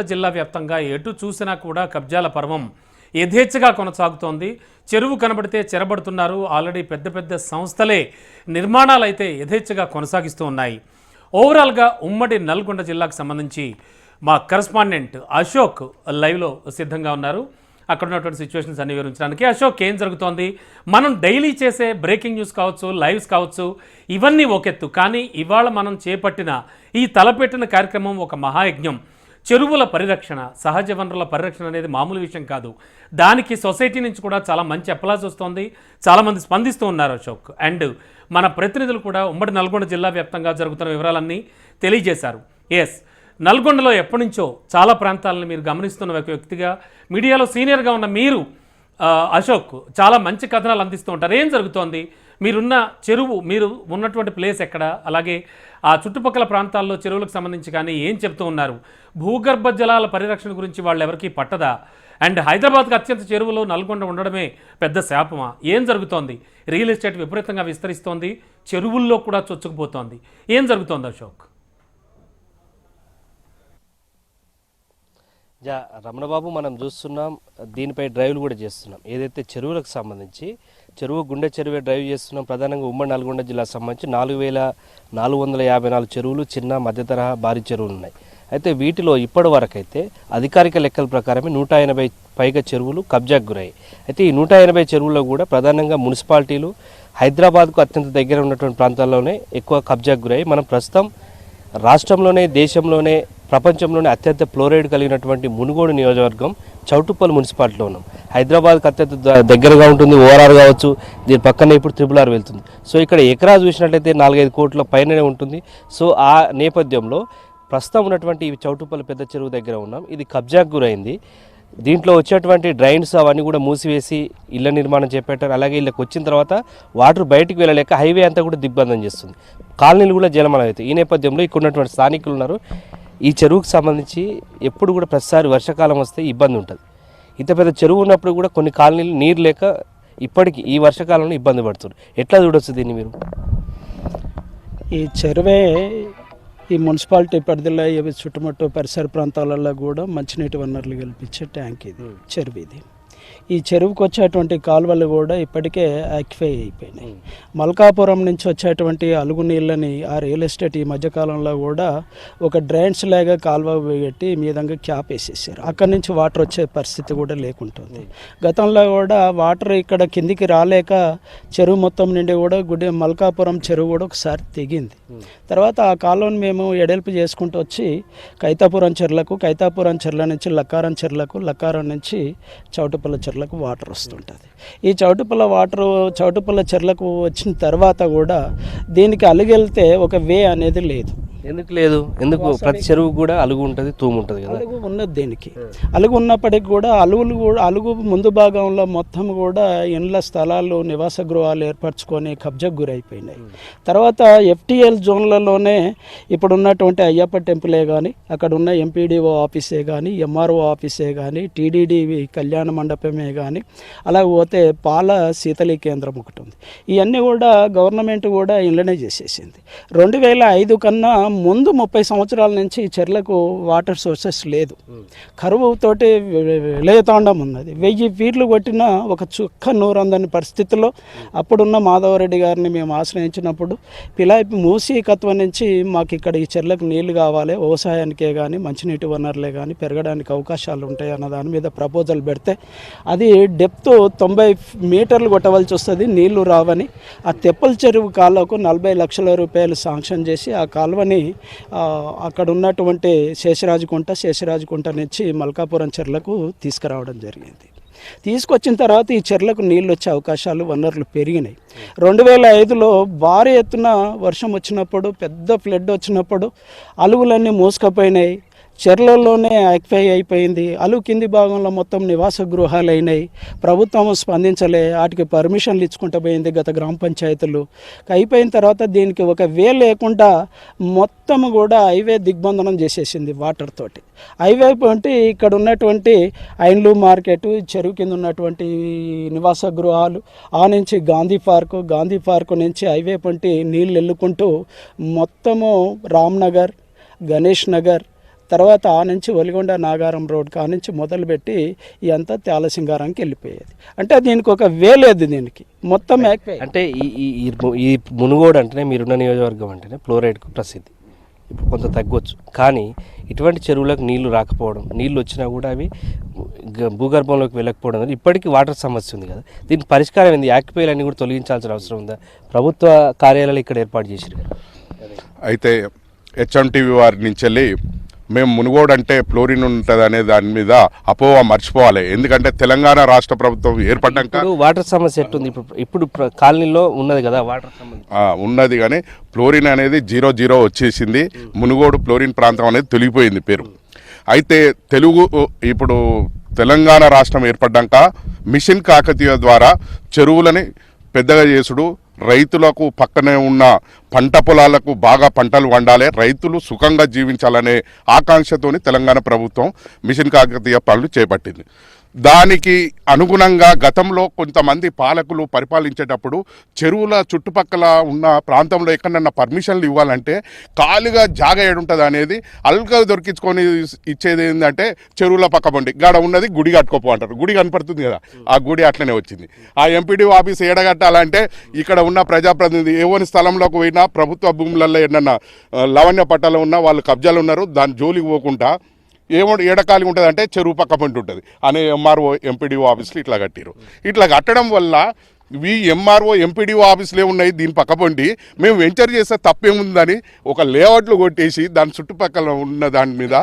జిల్లా వ్యాప్తంగా ఎటు చూసినా కూడా కబ్జాల పర్వం యథేచ్ఛగా కొనసాగుతోంది. చెరువు కనబడితే చెరబడుతున్నారు. ఆల్రెడీ పెద్ద పెద్ద సంస్థలే నిర్మాణాలు అయితే యథేచ్ఛగా కొనసాగిస్తూ ఉన్నాయి. ఓవరాల్గా ఉమ్మడి నల్గొండ జిల్లాకు సంబంధించి మా కరస్పాండెంట్ అశోక్ లైవ్లో సిద్ధంగా ఉన్నారు. అక్కడ ఉన్నటువంటి సిచ్యువేషన్స్ అన్ని వివరించడానికి. అశోక్ ఏం జరుగుతోంది? మనం డైలీ చేసే బ్రేకింగ్ న్యూస్ కావచ్చు లైవ్స్ కావచ్చు ఇవన్నీ ఒకెత్తు. కానీ ఇవాళ మనం చేపట్టిన ఈ తలపెట్టిన కార్యక్రమం ఒక మహాయజ్ఞం. చెరువుల పరిరక్షణ సహజ వనరుల పరిరక్షణ అనేది మామూలు విషయం కాదు. దానికి సొసైటీ నుంచి కూడా చాలా మంచి అప్లాజ్ వస్తుంది. చాలామంది స్పందిస్తూ ఉన్నారు అశోక్. అండ్ మన ప్రతినిధులు కూడా ఉమ్మడి నల్గొండ జిల్లా వ్యాప్తంగా జరుగుతున్న వివరాలన్నీ తెలియజేశారు. ఎస్ నల్గొండలో ఎప్పటి నుంచో చాలా ప్రాంతాలను మీరు గమనిస్తున్న ఒక వ్యక్తిగా మీడియాలో సీనియర్గా ఉన్న మీరు అశోక్ చాలా మంచి కథనాలు అందిస్తూ ఉంటారు. ఏం జరుగుతోంది? మీరున్న చెరువు మీరు ఉన్నటువంటి ప్లేస్ ఎక్కడ? అలాగే ఆ చుట్టుపక్కల ప్రాంతాల్లో చెరువులకు సంబంధించి కానీ ఏం చెప్తూ ఉన్నారు? భూగర్భ జలాల పరిరక్షణ గురించి వాళ్ళు ఎవరికీ పట్టదా? అండ్ హైదరాబాద్కి అత్యంత చెరువులో నల్గొండ ఉండడమే పెద్ద శాపమా? ఏం జరుగుతోంది? రియల్ ఎస్టేట్ విపరీతంగా విస్తరిస్తోంది చెరువుల్లో కూడా చొచ్చుకుపోతోంది. ఏం జరుగుతోంది అశోక్? జా రమణబాబు మనం చూస్తున్నాం దీనిపై డ్రైవ్లు కూడా చేస్తున్నాం. ఏదైతే చెరువులకు సంబంధించి చెరువు గుండె చెరువే డ్రైవ్ చేస్తున్నాం. ప్రధానంగా ఉమ్మడి నల్గొండ జిల్లాకు సంబంధించి నాలుగు వేల నాలుగు వందల యాభై నాలుగు చెరువులు చిన్న మధ్య తరహా భారీ చెరువులు ఉన్నాయి. అయితే వీటిలో ఇప్పటి వరకైతే అధికారిక లెక్కల ప్రకారమే నూట ఎనభై పైగా చెరువులు కబ్జాకు గురయ్యాయి. అయితే ఈ నూట ఎనభై చెరువుల్లో కూడా ప్రధానంగా మున్సిపాలిటీలు హైదరాబాద్కు అత్యంత దగ్గర ఉన్నటువంటి ప్రాంతాల్లోనే ఎక్కువ కబ్జాకు గురయ్యాయి. మనం ప్రస్తుతం రాష్ట్రంలోనే దేశంలోనే ప్రపంచంలోనే అత్యంత ఫ్లోరైడ్ కలిగినటువంటి మునుగోడు నియోజకవర్గం చౌటుప్పల్ మున్సిపాలిటీలో ఉన్నాం. హైదరాబాద్కి అత్యంత దగ్గరగా ఉంటుంది ఓఆర్ఆర్ కావచ్చు. దీని పక్కనే ఇప్పుడు త్రిపుల్ ఆర్ వెళ్తుంది. సో ఇక్కడ ఎకరా చూసినట్లయితే నాలుగైదు కోట్ల పైననే ఉంటుంది. సో ఆ నేపథ్యంలో ప్రస్తుతం ఉన్నటువంటి ఈ చౌటుప్పల్ పెద్ద చెరువు దగ్గర ఉన్నాం. ఇది కబ్జాకు గురైంది. దీంట్లో వచ్చేటువంటి డ్రైన్స్ అవన్నీ కూడా మూసివేసి ఇళ్ళ నిర్మాణం చేపట్టారు. అలాగే ఇళ్ళకి వచ్చిన తర్వాత వాటర్ బయటికి వెళ్ళలేక హైవే అంతా కూడా దిగ్బంధం చేస్తుంది. కాలనీలు కూడా జలమలం అవుతాయి ఈ నేపథ్యంలో ఇక్కడ ఉన్నటువంటి స్థానికులు ఉన్నారు. ఈ చెరువుకు సంబంధించి ఎప్పుడు కూడా ప్రతిసారి వర్షాకాలం వస్తే ఇబ్బంది ఉంటుంది. ఇంత పెద్ద చెరువు ఉన్నప్పుడు కూడా కొన్ని కాలనీలు నీరు లేక ఇప్పటికీ ఈ వర్షాకాలంలో ఇబ్బంది పడుతున్నారు. ఎట్లా చూడొచ్చు దీన్ని మీరు? ఈ చెరువే ఈ మున్సిపాలిటీ పరిధిలో చుట్టుముట్టు పరిసర ప్రాంతాలలో కూడా మంచినీటి వనరులు కల్పించే ట్యాంక్ ఇది చెరువు ఇది. ఈ చెరువుకు వచ్చేటువంటి కాలువలు కూడా ఇప్పటికే యాక్టిఫై అయిపోయినాయి. మల్కాపురం నుంచి వచ్చేటువంటి అలుగు నీళ్ళని ఆ రియల్ ఎస్టేట్ ఈ మధ్యకాలంలో కూడా ఒక డ్రైన్స్ లాగా కాలువ పెట్టి మీదంగా క్యాప్ వేసేసారు. అక్కడి నుంచి వాటర్ వచ్చే పరిస్థితి కూడా లేకుంటుంది. గతంలో కూడా వాటర్ ఇక్కడ కిందికి రాలేక చెరువు మొత్తం నుండి కూడా గుడి మల్కాపురం చెరువు కూడా ఒకసారి తెగింది. తర్వాత ఆ కాలువను మేము ఎడల్పు చేసుకుంటూ వచ్చి కైతాపురం చెర్లకు కైతాపురం చెర్ల నుంచి లక్కారం చెర్లకు లక్కారం నుంచి చౌటుపల్ల చెర్లకు వాటర్ వస్తుంటుంది. ఈ చౌటుపల్ల వాటర్ చౌటుపల్ల చెర్లకు వచ్చిన తర్వాత కూడా దీనికి అలుగెళ్తే ఒక వే అనేది లేదు. ఎందుకు లేదు? ఎందుకు ప్రతి చెరువు కూడా అలుగు ఉంటుంది తూము ఉంటుంది కదా? అలుగు ఉన్నది దీనికి? అలుగు ఉన్నప్పటికి కూడా అలుగులు కూడా అలుగు ముందు భాగంలో మొత్తం కూడా ఇండ్ల స్థలాలు నివాస గృహాలు ఏర్పరచుకొని కబ్జాకు గురైపోయినాయి. తర్వాత ఎఫ్టిఎల్ జోన్లలోనే ఇప్పుడు ఉన్నటువంటి అయ్యప్ప టెంపులే కానీ అక్కడ ఉన్న ఎంపీడీఓ ఆఫీసే కానీ ఎంఆర్ఓ ఆఫీసే కానీ టీడీడీ కళ్యాణ మండపమే కానీ అలా పోతే పాల శీతలీ కేంద్రం ఒకటి ఉంది. ఇవన్నీ కూడా గవర్నమెంట్ కూడా ఇళ్ళనే చేసేసింది. రెండు వేల ఐదు కన్నా ముందు ముప్పై సంవత్సరాల నుంచి ఈ చెర్లకు వాటర్ సోర్సెస్ లేదు. కరువుతోటి విలయతాండం ఉన్నది. వెయ్యి ఫీట్లు కొట్టిన ఒక చుక్క నూరందని పరిస్థితిలో అప్పుడున్న మాధవరెడ్డి గారిని మేము ఆశ్రయించినప్పుడు పిలాయిపి మూసీకత్వం నుంచి మాకు ఇక్కడ ఈ చెర్లకు నీళ్ళు కావాలి వ్యవసాయానికే కానీ మంచినీటి వనరులే కానీ పెరగడానికి అవకాశాలు ఉంటాయి అన్న దాని మీద ప్రపోజల్ పెడితే అది డెప్త్ తొంభై మీటర్లు కొట్టవలసి వస్తుంది నీళ్ళు రావని. ఆ తెప్పల చెరువు కాలువకు నలభై లక్షల రూపాయలు శాంక్షన్ చేసి ఆ కాలువని ఆ, అక్కడ ఉన్నటువంటి శేషరాజుకుంట శేషరాజుకుంట నుంచి మల్కాపురం చెర్లకు తీసుకురావడం జరిగింది. తీసుకొచ్చిన తర్వాత ఈ చెర్లకు నీళ్ళు వచ్చే అవకాశాలు వనరులు పెరిగినాయి. రెండు వేల ఐదులో భారీ ఎత్తున వర్షం వచ్చినప్పుడు పెద్ద ఫ్లడ్ వచ్చినప్పుడు అలుగులన్నీ మూసుకుపోయినాయి. చెర్లలోనే యాక్టిఫై అయిపోయింది. అలు కింది భాగంలో మొత్తం నివాస గృహాలు అయినాయి ప్రభుత్వం స్పందించలే వాటికి పర్మిషన్లు ఇచ్చుకుంటూ పోయింది గత గ్రామ పంచాయతీలు. అయిపోయిన తర్వాత దీనికి ఒక వే లేకుండా మొత్తం కూడా హైవే దిగ్బంధనం చేసేసింది వాటర్ తోటి. హైవే అంటే ఇక్కడ ఉన్నటువంటి ఐన్లు మార్కెట్ చెరువు కింద ఉన్నటువంటి నివాస గృహాలు ఆ నుంచి గాంధీ పార్కు గాంధీ పార్కు నుంచి హైవే పంటి నీళ్ళు వెళ్ళుకుంటూ మొత్తము రామ్నగర్ గణేష్ నగర్ తర్వాత ఆ నుంచి ఒలిగొండ నాగారం రోడ్ కా నుంచి మొదలుపెట్టి ఇదంతా త్యాలసింగారానికి వెళ్ళిపోయేది. అంటే దీనికి ఒక వే లేదు దీనికి. మొత్తం. అంటే ఈ ఈ ఈ ఈ మునుగోడు అంటేనే మీరున్న నియోజకవర్గం అంటేనే ఫ్లోరైడ్కు ప్రసిద్ధి. ఇప్పుడు కొంత తగ్గొచ్చు. కానీ ఇటువంటి చెరువులకు నీళ్ళు రాకపోవడం నీళ్ళు వచ్చినా కూడా అవి భూగర్భంలోకి వెళ్ళకపోవడం అనేది ఇప్పటికీ వాటర్ సమస్య ఉంది కదా. దీనికి పరిష్కారం ఏంది? యాక్టిపైలు అన్ని కూడా తొలగించాల్సిన అవసరం ఉందా? ప్రభుత్వ కార్యాలయాలు ఇక్కడ ఏర్పాటు చేశారు కదా. అయితే హెచ్ఎంటీవీ వారి నుంచి వెళ్ళి మేము మునుగోడు అంటే ఫ్లోరిన్ ఉంటుంది అనే దాని మీద అపోహ మర్చిపోవాలి. ఎందుకంటే తెలంగాణ రాష్ట్ర ప్రభుత్వం ఏర్పడ్డాక వాటర్ సమస్య ఎట్టుంది? ఇప్పుడు కాలనీలో ఉన్నది కదా వాటర్ ఉన్నది కానీ ఫ్లోరిన్ అనేది జీరో జీరో వచ్చేసింది. మునుగోడు ఫ్లోరిన్ ప్రాంతం అనేది తొలగిపోయింది పేరు. అయితే తెలుగు ఇప్పుడు తెలంగాణ రాష్ట్రం ఏర్పడ్డాక మిషన్ కాకతీయ ద్వారా చెరువులని పెద్దగా చేసుడు రైతులకు పక్కనే ఉన్న పంట పొలాలకు బాగా పంటలు వండాలి రైతులు సుఖంగా జీవించాలనే ఆకాంక్షతోని తెలంగాణ ప్రభుత్వం మిషన్ కాకతీయ పనులు చేపట్టింది. దానికి అనుగుణంగా గతంలో కొంతమంది పాలకులు పరిపాలించేటప్పుడు చెరువుల చుట్టుపక్కల ఉన్న ప్రాంతంలో ఎక్కడన్నా పర్మిషన్లు ఇవ్వాలంటే ఖాళీగా జాగ ఏడుంటుంది అనేది అల్గా దొరికించుకొని ఇచ్చేది ఏంటంటే చెరువుల పక్క బండి. గాడ ఉన్నది గుడి కట్టుకోపో అంటారు. గుడి కనపడుతుంది కదా. ఆ గుడి అట్లనే వచ్చింది. ఆ ఎంపీడీ ఆఫీస్ ఏడగట్టాలంటే ఇక్కడ ఉన్న ప్రజాప్రతినిధి ఏవని స్థలంలోకి పోయినా ప్రభుత్వ భూములలో ఏంటన్నా లవణ్య పట్టాలు ఉన్నా వాళ్ళు కబ్జాలు ఉన్నారు. దాని జోలికి పోకుండా ఏమో ఎడకాలి ఉంటుంది అంటే చెరువు పక్క పంటి ఉంటుంది. అనే ఎంఆర్ఓ ఎంపీడీఓ ఆఫీసులు ఇట్లా కట్టిరు ఇట్లా కట్టడం వల్ల ఈ ఎంఆర్ఓ ఎంపీడీఓ ఆఫీసులే ఉన్నాయి దీని పక్క పండి మేము వెంచర్ చేస్తే తప్పేముందని ఒక లేఅవుట్లు కొట్టేసి దాని చుట్టుపక్కల ఉన్న దాని మీద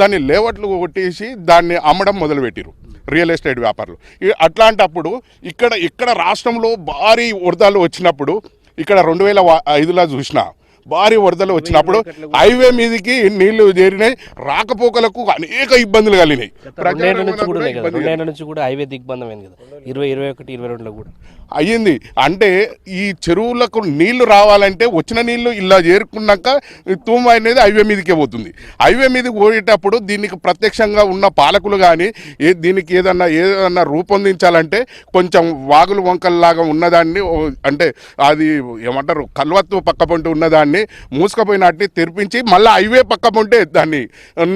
దాన్ని లేఅవుట్లు కొట్టేసి దాన్ని అమ్మడం మొదలుపెట్టిరు రియల్ ఎస్టేట్ వ్యాపారులు. అట్లాంటప్పుడు ఇక్కడ ఇక్కడ రాష్ట్రంలో భారీ వరదలు వచ్చినప్పుడు ఇక్కడ రెండు వేల ఐదులో చూసిన భారీ వరదలు వచ్చినప్పుడు హైవే మీదకి నీళ్ళు చేరినాయి రాకపోకలకు అనేక ఇబ్బందులు కలిగినాయి. నుంచి కూడా హైవే దిగ్బంధం అయింది కదా. ఇరవై ఇరవై ఒకటి ఇరవై రెండులో కూడా. అయ్యింది. అంటే ఈ చెరువులకు నీళ్ళు రావాలంటే వచ్చిన నీళ్ళు ఇలా చేరుకున్నాక ఈ తూము అనేది హైవే మీదకే పోతుంది. హైవే మీదకి పోయేటప్పుడు దీనికి ప్రత్యక్షంగా ఉన్న పాలకులు కానీ ఏ దీనికి ఏదన్నా ఏదన్నా రూపొందించాలంటే కొంచెం వాగులు వంకల్లాగా ఉన్నదాన్ని అంటే అది ఏమంటారు కల్వత్తు పక్క పొంటి ఉన్నదాన్ని మూసుకపోయినట్టు తెరిపించి మళ్ళీ హైవే పక్క ఉంటే దాన్ని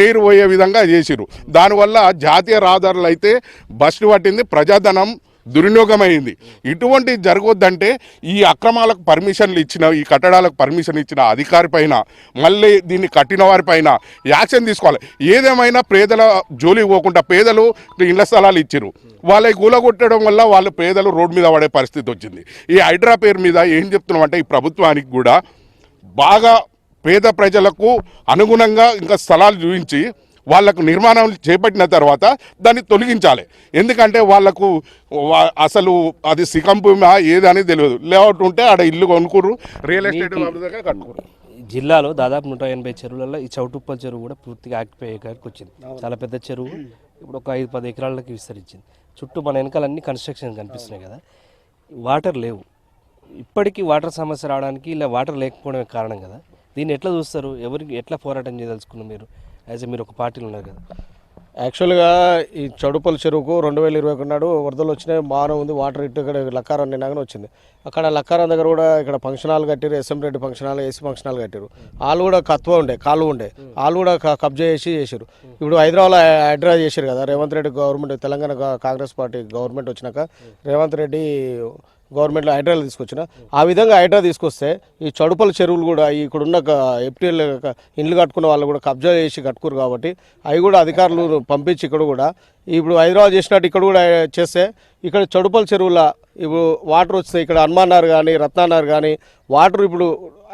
నీరు పోయే విధంగా చేసిరు దానివల్ల జాతీయ రహదారులు అయితే బస్సు పట్టింది ప్రజాధనం దుర్వినియోగమైంది. ఇటువంటి జరగొద్దంటే ఈ అక్రమాలకు పర్మిషన్లు ఇచ్చిన ఈ కట్టడాలకు పర్మిషన్ ఇచ్చిన అధికారి పైన మళ్ళీ దీన్ని కట్టిన వారిపైన యాక్షన్ తీసుకోవాలి. ఏదేమైనా పేదల జోలికి పోకుండా పేదలు ఇళ్ళ స్థలాలు ఇచ్చారు వాళ్ళకి కూలగొట్టడం వల్ల వాళ్ళు పేదలు రోడ్డు మీద పడే పరిస్థితి వచ్చింది. ఈ హైడ్రా పేరు మీద ఏం చెప్తున్నామంటే ఈ ప్రభుత్వానికి కూడా బాగా పేద ప్రజలకు అనుగుణంగా ఇంకా స్థలాలు చూపించి వాళ్ళకు నిర్మాణం చేపట్టిన తర్వాత దాన్ని తొలగించాలి. ఎందుకంటే వాళ్ళకు వా- అసలు అది సికంపుమా ఏదని తెలియదు. లేఅవుట్ ఉంటే ఆడ ఇల్లు కొనుక్కురు రియల్ ఎస్టేట్ కట్టుకోరు జిల్లాలో దాదాపు నూట ఎనభై చెరువులలో ఈ చౌటుప్పల్ చెరువు కూడా పూర్తిగా యాక్టివ్ అయ్యేకాడికి వచ్చింది. చాలా పెద్ద చెరువు ఇప్పుడు ఒక ఐదు పది ఎకరాలకి విస్తరించింది. చుట్టూ మన వెనకాల అన్ని కన్స్ట్రక్షన్ కనిపిస్తున్నాయి కదా. వాటర్ లేవు. ఇప్పటికీ వాటర్ సమస్య రావడానికి ఇలా వాటర్ లేకపోవడమే కారణం కదా? దీన్ని ఎట్లా చూస్తారు? ఎవరికి ఎట్లా పోరాటం చేయదలుచుకున్నారు మీరు? యాజ్ మీరు ఒక పార్టీలో ఉన్నారు కదా. యాక్చువల్గా ఈ చౌడుపల్లి చెరువుకు రెండు వేల ఇరవై ఒకటి నాడు వరదలు వచ్చినాయి బాగానే ఉంది వాటర్ ఇటు ఇక్కడ లక్కారం నిన్నగానే వచ్చింది. అక్కడ లక్కారం దగ్గర కూడా ఇక్కడ ఫంక్షన్ హాల్ కట్టారు SM Reddy function hall AC function hall కట్టారు వాళ్ళు కూడా కత్వ ఉండే కాలు ఉండే. వాళ్ళు కూడా కబ్జా చేసి చేశారు ఇప్పుడు హైదరాబాద్లో హైడ్రా చేశారు కదా Revanth Reddy government Telangana Congress party government వచ్చినాక రేవంత్ రెడ్డి గవర్నమెంట్లో హైడ్రాలు తీసుకొచ్చిన. ఆ విధంగా హైడ్రా తీసుకొస్తే ఈ చడుపల చెరువులు కూడా ఇక్కడున్న ఎఫ్టీఎల్ ఇండ్లు కట్టుకున్న వాళ్ళు కూడా కబ్జా చేసి కట్టుకోరు కాబట్టి అవి కూడా అధికారులు పంపించి ఇక్కడ కూడా. ఇప్పుడు హైదరాబాద్ చేసినట్టు ఇక్కడ కూడా చేస్తే ఇక్కడ చడుపల చెరువుల ఇప్పుడు వాటర్ వస్తాయి ఇక్కడ హనుమానార్ కానీ రత్నానార్ కానీ వాటర్ ఇప్పుడు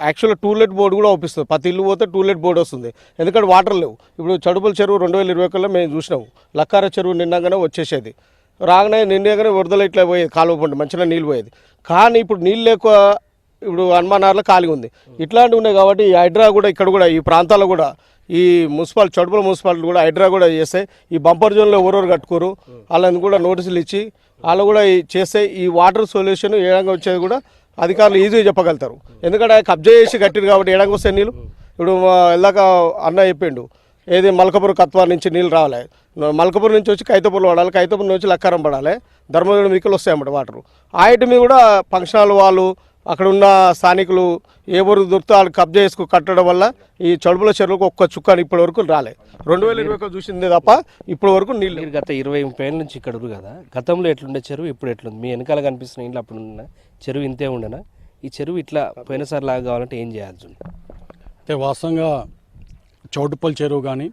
యాక్చువల్గా టూలెట్ బోర్డు కూడా ఒప్పిస్తుంది. ప్రతి ఇల్లు పోతే టూలెట్ బోర్డు వస్తుంది. ఎందుకంటే వాటర్ లేవు. ఇప్పుడు చడుపల చెరువు రెండు వేల ఇరవై ఒకటిలో మేము చూసినాము. లక్కార చెరువు నిన్నగానే వచ్చేసేది. రాగానే నిండగానే వరదలు ఇట్లా పోయేది కాలువ పంట మంచిగా నీళ్ళు పోయేది. కానీ ఇప్పుడు నీళ్ళు ఎక్కువ ఇప్పుడు హనుమానార్లో ఖాళీ ఉంది. ఇట్లాంటివి ఉన్నాయి కాబట్టి ఈ హైడ్రా కూడా ఇక్కడ కూడా ఈ ప్రాంతాల్లో కూడా ఈ మున్సిపాల్ చడుపుల మున్సిపాలిటీ కూడా హైడ్రా కూడా చేస్తే ఈ బంపర్ జోన్లో ఎవరెవరు కట్టుకోరు వాళ్ళని కూడా నోటీసులు ఇచ్చి వాళ్ళు కూడా చేస్తే ఈ వాటర్ సొల్యూషన్ ఏ విధంగా వచ్చేది కూడా అధికారులు ఈజీగా చెప్పగలుగుతారు. ఎందుకంటే కబ్జా చేసి కట్టిరు కాబట్టి ఏ విధంగా నీళ్ళు. ఇప్పుడు మా వెళ్ళాక అన్న చెప్పిండు ఏది మల్కపూర్ కత్వా నుంచి నీళ్ళు రావాలి. మల్కపూర్ నుంచి వచ్చి కైతపూర్లో పడాలి కైతపూర్ నుంచి లక్కారం పడాలి. ధర్మవరం మీకలు వస్తాయి అన్నమాట వాటర్. ఆయిటి మీద కూడా ఫంక్షన్ హాల్ వాళ్ళు అక్కడ ఉన్న స్థానికులు ఎవరు దొరికితే వాళ్ళు కబ్జా చేసుకు కట్టడం వల్ల ఈ చడుపుల చెరువుకు ఒక్క చుక్క ఇప్పటి వరకు రాలే. రెండు వేల ఇరవై చూసిందే తప్ప ఇప్పటి వరకు నీళ్ళు గత ఇరవై ముప్పై ఏళ్ళ నుంచి ఇక్కడ ఉన్నారు కదా. గతంలో ఎట్లుండే చెరువు? ఇప్పుడు ఎట్లుంది? మీ వెనకాల కనిపిస్తున్న ఇంట్లో అప్పుడు ఉన్న చెరువు ఇంతే ఉండనా? ఈ చెరువు ఇట్లా పోయినసారి లాగా కావాలంటే ఏం చేయాల్సి ఉంది? అయితే వాస్తవంగా చౌటుపల్లి చెరువు కానీ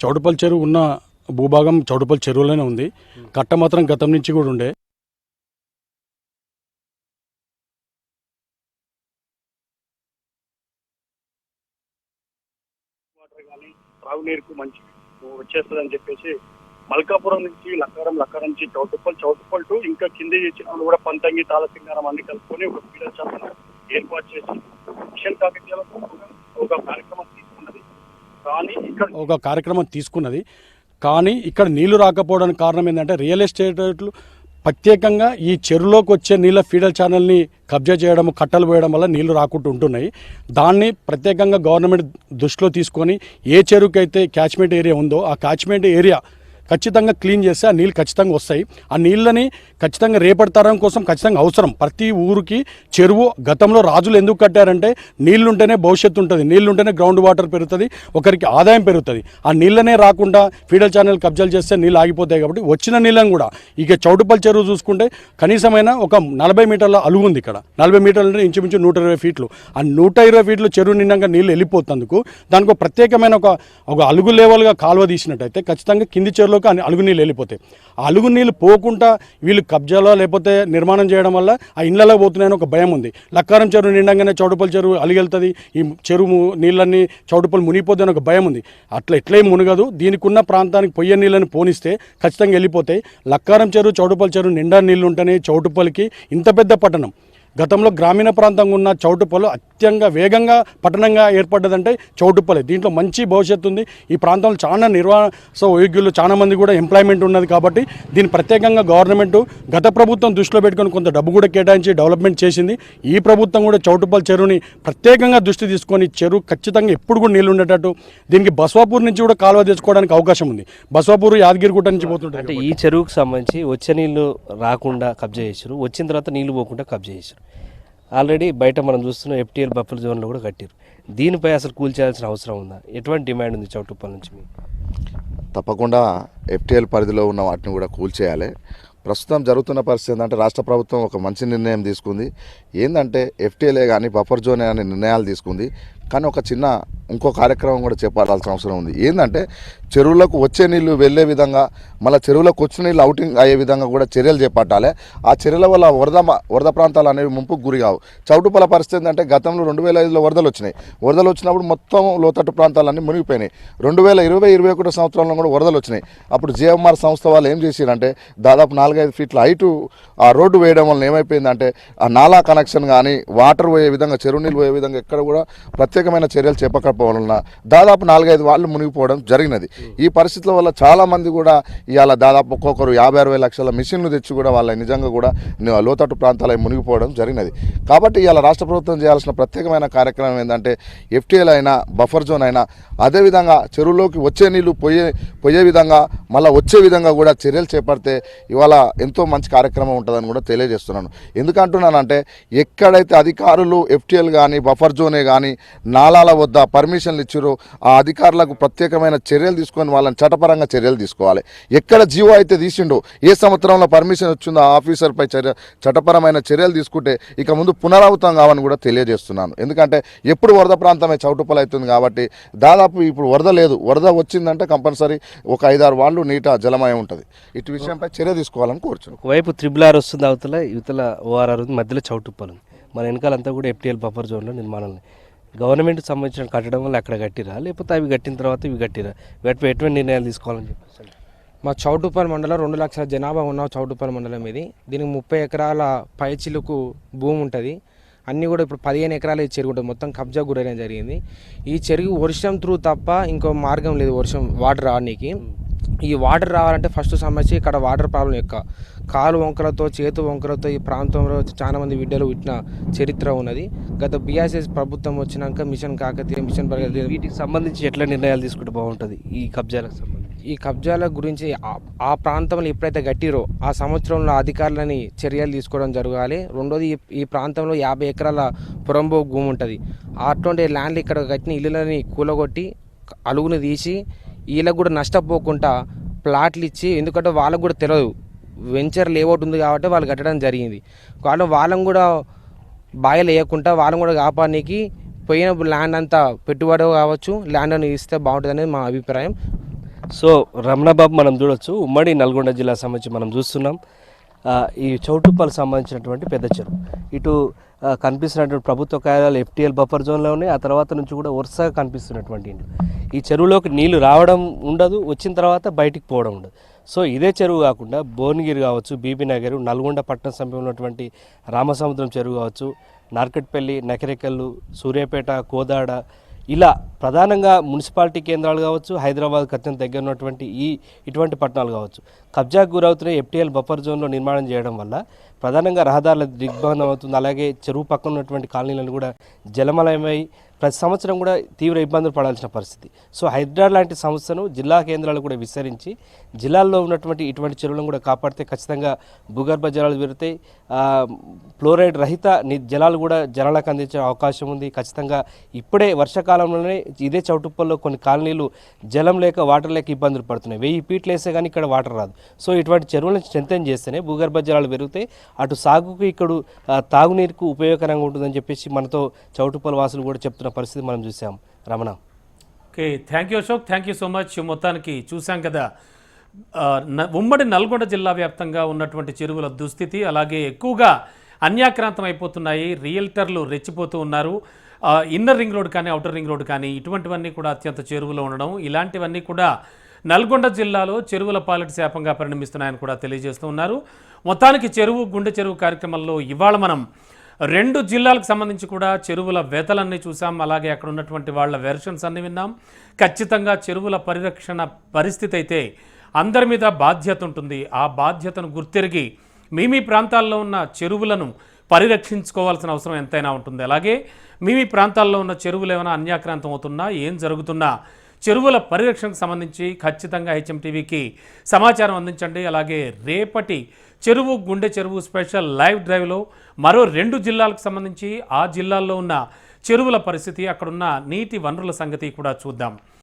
చౌటుపల్లి చెరువు ఉన్న భూభాగం చౌటుపల్లి చెరువులోనే ఉంది. కట్ట మాత్రం గతం నుంచి కూడా ఉండే. వాటర్ కానీ త్రాగునీరుకు మంచి వచ్చేస్తుంది అని చెప్పేసి మల్కాపురం నుంచి లక్కారం లక్కారం నుంచి చౌటుప్పల్ చౌటుప్పల్ టు ఇంకా కింది చిన్నలు కూడా పంతంగి తాళసింగారం అన్ని కలుపుకొని ఒక పీడర్ శాతం ఏర్పాటు చేసి మిషన్ కాకతీయాలకు ఒక- కార్యక్రమం ఒక కార్యక్రమం తీసుకున్నది. కానీ ఇక్కడ నీళ్ళు రాకపోవడానికి కారణం ఏంటంటే రియల్ ఎస్టేట్లు ప్రత్యేకంగా ఈ చెరువులోకి వచ్చే నీళ్ళ ఫీడర్ ఛానల్ని కబ్జా చేయడం కట్టలు పోయడం వల్ల నీళ్ళు రాకుండా ఉంటున్నాయి. దాన్ని ప్రత్యేకంగా గవర్నమెంట్ దృష్టిలో తీసుకొని ఏ చెరువుకైతే క్యాచ్మెంట్ ఏరియా ఉందో ఆ క్యాచ్మెంట్ ఏరియా ఖచ్చితంగా క్లీన్ చేస్తే ఆ నీళ్ళు ఖచ్చితంగా వస్తాయి. ఆ నీళ్ళని ఖచ్చితంగా రేపటి తరం కోసం ఖచ్చితంగా అవసరం. ప్రతి ఊరికి చెరువు గతంలో రాజులు ఎందుకు కట్టారంటే నీళ్ళుంటేనే భవిష్యత్తు ఉంటుంది. నీళ్ళుంటేనే గ్రౌండ్ వాటర్ పెరుగుతుంది. ఒకరికి ఆదాయం పెరుగుతుంది. ఆ నీళ్ళనే రాకుండా ఫీడర్ ఛానల్ కబ్జాలు చేస్తే నీళ్ళు ఆగిపోతాయి కాబట్టి వచ్చిన నీళ్ళని కూడా ఇక చౌటుపల్లి చెరువు చూసుకుంటే కనీసమైన ఒక నలభై మీటర్ల అలుగు ఉంది ఇక్కడ. నలభై మీటర్లు ఇంచుమించు నూట ఇరవై ఫీట్లు. ఆ నూట ఇరవై ఫీట్లు చెరువు నిండంగా నీళ్ళు వెళ్ళిపోతున్నందుకు దానికి ప్రత్యేకమైన ఒక ఒక అలుగు లెవెల్గా కాలువ తీసినట్టయితే ఖచ్చితంగా కింది చెరువులో ఆ అలుగు నీళ్ళు వెళ్ళిపోతాయి. ఆ అలుగు నీళ్ళు పోకుండా వీళ్ళు కబ్జాలో లేకపోతే నిర్మాణం చేయడం వల్ల ఆ ఇళ్ళలో పోతున్నాయని ఒక భయం ఉంది. లక్కారం చెరువు నిండంగానే చౌటుపల్లి చెరువు అలిగెళ్తుంది. ఈ చెరువు నీళ్ళన్నీ చౌటుపల్లి మునిగిపోద్ది ఒక భయం ఉంది. అట్లా ఎట్లేం మునగదు. దీనికి ఉన్న ప్రాంతానికి పొయ్యి నీళ్ళని పోనిస్తే ఖచ్చితంగా వెళ్ళిపోతాయి. లక్కారం చెరువు చౌటుపల్లి చెరువు నిండా నీళ్ళు ఉంటేనే చౌటుపల్లికి ఇంత పెద్ద పట్టణం. గతంలో గ్రామీణ ప్రాంతంగా ఉన్న చౌటుపల్లి అత్యంత వేగంగా పట్టణంగా ఏర్పడ్డదంటే చౌటుపల్లి దీంట్లో మంచి భవిష్యత్తు ఉంది. ఈ ప్రాంతంలో చాలా నిర్వాస యోగ్యులు చాలా మంది కూడా ఎంప్లాయ్మెంట్ ఉన్నది కాబట్టి దీన్ని ప్రత్యేకంగా గవర్నమెంట్ గత ప్రభుత్వం దృష్టిలో పెట్టుకొని కొంత డబ్బు కూడా కేటాయించి డెవలప్మెంట్ చేసింది. ఈ ప్రభుత్వం కూడా చౌటుపల్లి చెరువుని ప్రత్యేకంగా దృష్టి తీసుకొని చెరువు ఖచ్చితంగా ఎప్పుడు కూడా నీళ్ళు ఉండేటట్టు దీనికి బస్వాపూర్ నుంచి కూడా కాలువ తెచ్చుకోవడానికి అవకాశం ఉంది. బస్వాపూర్ యాదగిరిగుట్ట నుంచి పోతుంటాయి అంటే ఈ చెరువుకు సంబంధించి వచ్చే నీళ్ళు రాకుండా కబ్జా చేశారు వచ్చిన తర్వాత నీళ్ళు పోకుండా కబ్జా చేశారు ఆల్రెడీ బయట మనం చూస్తున్న ఎఫ్టీఎల్ బఫర్ జోన్లో కూడా కట్టారు. దీనిపై అసలు కూల్చేయాల్సిన అవసరం ఉందా? ఎటువంటి డిమాండ్ ఉంది చౌటుప్పల్ నుంచి తప్పకుండా ఎఫ్టీఎల్ పరిధిలో ఉన్న వాటిని కూడా కూల్చేయాలి ప్రస్తుతం జరుగుతున్న పరిస్థితి ఏంటంటే రాష్ట్ర ప్రభుత్వం ఒక మంచి నిర్ణయం తీసుకుంది. ఏంటంటే ఎఫ్టీఎల్ఏ కానీ బఫర్ జోన్ అనే నిర్ణయాలు తీసుకుంది. కానీ ఒక చిన్న ఇంకో కార్యక్రమం కూడా చెప్పాల్సిన అవసరం ఉంది. ఏంటంటే చెరువులకు వచ్చే నీళ్ళు వెళ్ళే విధంగా మళ్ళీ చెరువులకు వచ్చిన నీళ్ళు అవుటింగ్ అయ్యే విధంగా కూడా చర్యలు చేపట్టాలి. ఆ చర్యల వల్ల వరద వరద ప్రాంతాలు అనేవి ముంపుకు గురి కావు. చౌటుపల పరిస్థితి ఏంటంటే గతంలో రెండు వేల ఐదులో వరదలు వచ్చినాయి. వరదలు వచ్చినప్పుడు మొత్తం లోతట్టు ప్రాంతాలన్నీ మునిగిపోయినాయి. రెండు వేల ఇరవై ఇరవై ఒకటి సంవత్సరంలో కూడా వరదలు వచ్చినాయి. అప్పుడు జేఎంఆర్ సంస్థ వాళ్ళు ఏం చేశారంటే దాదాపు నాలుగైదు ఫీట్ల హైటు ఆ రోడ్డు వేయడం వలన ఏమైపోయిందంటే ఆ నాలా కనెక్షన్ కానీ వాటర్ పోయే విధంగా చెరువు నీళ్ళు పోయే విధంగా ఎక్కడ కూడా ప్రత్యేక ప్రత్యేకమైన చర్యలు చేపట్టకపోవడం దాదాపు నాలుగైదు వాళ్ళు మునిగిపోవడం జరిగినది. ఈ పరిస్థితుల వల్ల చాలామంది కూడా ఇవాళ దాదాపు ఒక్కొక్కరు యాభై అరవై లక్షల మిషన్లు తెచ్చి కూడా వాళ్ళ నిజంగా కూడా లోతట్టు ప్రాంతాలై మునిగిపోవడం జరిగినది. కాబట్టి ఇవాళ రాష్ట్ర ప్రభుత్వం చేయాల్సిన ప్రత్యేకమైన కార్యక్రమం ఏంటంటే ఎఫ్టీఎల్ అయినా బఫర్ జోన్ అయినా అదేవిధంగా చెరువులోకి వచ్చే నీళ్ళు పోయే పోయే విధంగా మళ్ళీ వచ్చే విధంగా కూడా చర్యలు చేపడితే ఇవాళ ఎంతో మంచి కార్యక్రమం ఉంటుందని కూడా తెలియజేస్తున్నాను. ఎందుకంటున్నానంటే ఎక్కడైతే అధికారులు ఎఫ్టీఎల్ కానీ బఫర్ జోనే కానీ నాలాల వద్ద పర్మిషన్లు ఇచ్చారో ఆ అధికారులకు ప్రత్యేకమైన చర్యలు తీసుకొని వాళ్ళని చట్టపరంగా చర్యలు తీసుకోవాలి. ఎక్కడ జీవో అయితే తీసిండో ఏ సంవత్సరంలో పర్మిషన్ వచ్చిందో ఆ ఆఫీసర్పై చర్య చట్టపరమైన చర్యలు తీసుకుంటే ఇక ముందు పునరావృతం కావని కూడా తెలియజేస్తున్నాను. ఎందుకంటే ఎప్పుడు వరద ప్రాంతమే చౌటుపలు అవుతుంది కాబట్టి దాదాపు ఇప్పుడు వరద లేదు. వరద వచ్చిందంటే కంపల్సరీ ఒక ఐదారు వాళ్ళు నీట జలమయం ఉంటుంది. ఇటు విషయంపై చర్య తీసుకోవాలని కోరుచున్నాను ఒకవైపు త్రిబుల్ ఆర్ వస్తుంది అవతల యువతల ఓఆర్ఆర్ ఉంది మధ్యలో చౌటుప్పలు ఉంది. మన వెనకాలంతా కూడా ఎఫ్టీఎల్ బఫర్ జోన్లో నిర్మాణాలు గవర్నమెంట్ సంబంధించిన కట్టడం వల్ల అక్కడ కట్టిరా? లేకపోతే అవి కట్టిన తర్వాత ఇవి కట్టిరా? వీటిపై ఎటువంటి నిర్ణయాలు తీసుకోవాలని చెప్పేసి మా చౌటుప్పల్ మండలం రెండు లక్షల జనాభా ఉన్న చౌటుప్పల్ మండలం ఇది. దీనికి ముప్పై ఎకరాల పైచిలుకు భూమి ఉంటుంది. అన్నీ కూడా ఇప్పుడు పదిహేను ఎకరాల ఈ చెరువు ఉంటుంది మొత్తం కబ్జా గురైన జరిగింది. ఈ చెరువు వర్షం త్రూ తప్ప ఇంకో మార్గం లేదు వర్షం వాటర్ రావడానికి. ఈ వాటర్ రావాలంటే ఫస్ట్ సమస్య ఇక్కడ వాటర్ ప్రాబ్లం ఎక్కువ కాలు వంకలతో చేతు వంకలతో ఈ ప్రాంతంలో చాలా మంది విడ్డలు పుట్టిన చరిత్ర ఉన్నది. గత బీఆర్ఎస్ ప్రభుత్వం వచ్చినాక మిషన్ కాకతీయ మిషన్ ప్రగతి వీటికి సంబంధించి ఎట్లా నిర్ణయాలు తీసుకుంటే బాగుంటుంది? ఈ కబ్జాలకు సంబంధించి. ఈ కబ్జాల గురించి ఆ- ప్రాంతంలో ఎప్పుడైతే కట్టిరో ఆ సంవత్సరంలో అధికారులని చర్యలు తీసుకోవడం జరగాలి. రెండోది ఈ- ఈ ప్రాంతంలో యాభై ఎకరాల పురంబో భూమి ఉంటుంది. అటువంటి ల్యాండ్లు ఇక్కడ కట్టిన ఇల్లులని కూలగొట్టి అలుగుని తీసి వీళ్ళకు కూడా నష్టపోకుండా ప్లాట్లు ఇచ్చి ఎందుకంటే వాళ్ళకు కూడా తెలియదు వెంచర్ లేఅవుట్ ఉంది కాబట్టి వాళ్ళు కట్టడం జరిగింది. వాళ్ళు వాళ్ళని కూడా బాయలు వేయకుండా వాళ్ళని కూడా కాపాడానికి పోయిన ల్యాండ్ అంతా పెట్టుబడి కావచ్చు ల్యాండ్ అని ఇస్తే బాగుంటుంది అనేది మా అభిప్రాయం. సో రమణబాబు మనం చూడొచ్చు. ఉమ్మడి నల్గొండ జిల్లా సంబంధించి మనం చూస్తున్నాం. ఈ చౌటుప్పల్ సంబంధించినటువంటి పెద్ద చెరువు. ఇటు కనిపిస్తున్నటువంటి ప్రభుత్వ కార్యాలయాలు ఎఫ్టీఎల్ బఫర్ జోన్లో ఉన్నాయి. ఆ తర్వాత నుంచి కూడా వరుసగా కనిపిస్తున్నటువంటి ఈ చెరువులోకి నీళ్ళు రావడం ఉండదు వచ్చిన తర్వాత బయటికి పోవడం ఉండదు. సో ఇదే చెరువు కాకుండా భువనగిరి కావచ్చు బీబీ నగర్ నల్గొండ పట్టణ సమీపంలో ఉన్నటువంటి రామసముద్రం చెరువు కావచ్చు నార్కట్పల్లి నకిరేకల్లు సూర్యాపేట కోదాడ ఇలా ప్రధానంగా మున్సిపాలిటీ కేంద్రాలు కావచ్చు హైదరాబాద్ అత్యంత దగ్గర ఉన్నటువంటి ఈ ఇటువంటి పట్టణాలు కావచ్చు. కబ్జాకు గురవుతున్న ఎఫ్టీఎల్ బఫర్ జోన్లో నిర్మాణం చేయడం వల్ల ప్రధానంగా రహదారుల దిగ్బంధం అవుతుంది. అలాగే చెరువు పక్కన ఉన్నటువంటి కాలనీలను కూడా జలమలయమై ప్రతి సంవత్సరం కూడా తీవ్ర ఇబ్బందులు పడాల్సిన పరిస్థితి. సో హైదరాబాద్ లాంటి సంస్థను జిల్లా కేంద్రాలు కూడా విస్తరించి జిల్లాల్లో ఉన్నటువంటి ఇటువంటి చెరువులను కూడా కాపాడితే ఖచ్చితంగా భూగర్భ జలాలు పెరుగుతాయి ఫ్లోరైడ్ రహిత జలాలు కూడా జనాలకు అందించే అవకాశం ఉంది. ఖచ్చితంగా ఇప్పుడే వర్షాకాలంలోనే ఇదే చౌటుప్పల్లో కొన్ని కాలనీలు జలం లేక వాటర్ లేక ఇబ్బందులు పడుతున్నాయి. వెయ్యి పీట్లు వేస్తే కానీ ఇక్కడ వాటర్ రాదు. సో ఇటువంటి చెరువులను స్ట్రెంతన్ చేస్తేనే భూగర్భ జలాలు పెరుగుతాయి అటు సాగుకు ఇక్కడ తాగునీరుకు ఉపయోగకరంగా ఉంటుందని చెప్పేసి మనతో చౌటుప్పల వాసులు కూడా చెప్తున్న పరిస్థితి మనం చూసాం. Ramana. Okay thank you Ashok thank you so much మొత్తానికి చూసాం కదా ఉమ్మడి నల్గొండ జిల్లా వ్యాప్తంగా ఉన్నటువంటి చెరువుల దుస్థితి అలాగే ఎక్కువగా అన్యాక్రాంతం అయిపోతున్నాయి రియల్టర్లు రెచ్చిపోతూ ఉన్నారు. ఇన్నర్ రింగ్ రోడ్ కానీ అవుటర్ రింగ్ రోడ్ కానీ ఇటువంటివన్నీ కూడా అత్యంత చెరువులో ఉండడం ఇలాంటివన్నీ కూడా నల్గొండ జిల్లాలో చెరువుల పాలటి శాపంగా పరిణమిస్తున్నాయని కూడా తెలియజేస్తూ ఉన్నారు. మొత్తానికి చెరువు గుండె చెరువు కార్యక్రమంలో ఇవాళ మనం రెండు జిల్లాలకు సంబంధించి కూడా చెరువుల వేతలన్నీ చూసాం. అలాగే అక్కడ ఉన్నటువంటి వాళ్ళ వెర్షన్స్ అన్ని విన్నాం. ఖచ్చితంగా చెరువుల పరిరక్షణ పరిస్థితి అయితే అందరి మీద బాధ్యత ఉంటుంది. ఆ బాధ్యతను గుర్తెరిగి మీ మీ ప్రాంతాల్లో ఉన్న చెరువులను పరిరక్షించుకోవాల్సిన అవసరం ఎంతైనా ఉంటుంది. అలాగే మీ మీ ప్రాంతాల్లో ఉన్న చెరువులు ఏమైనా అన్యాక్రాంతం అవుతున్నా ఏం జరుగుతున్నా చెరువుల పరిరక్షణకు సంబంధించి ఖచ్చితంగా హెచ్ఎం టీవీకి సమాచారం అందించండి. అలాగే రేపటి చెరువు గుండె చెరువు స్పెషల్ లైవ్ డ్రైవ్లో మరో రెండు జిల్లాలకు సంబంధించి ఆ జిల్లాల్లో ఉన్న చెరువుల పరిస్థితి అక్కడున్న నీటి వనరుల సంగతి కూడా చూద్దాం.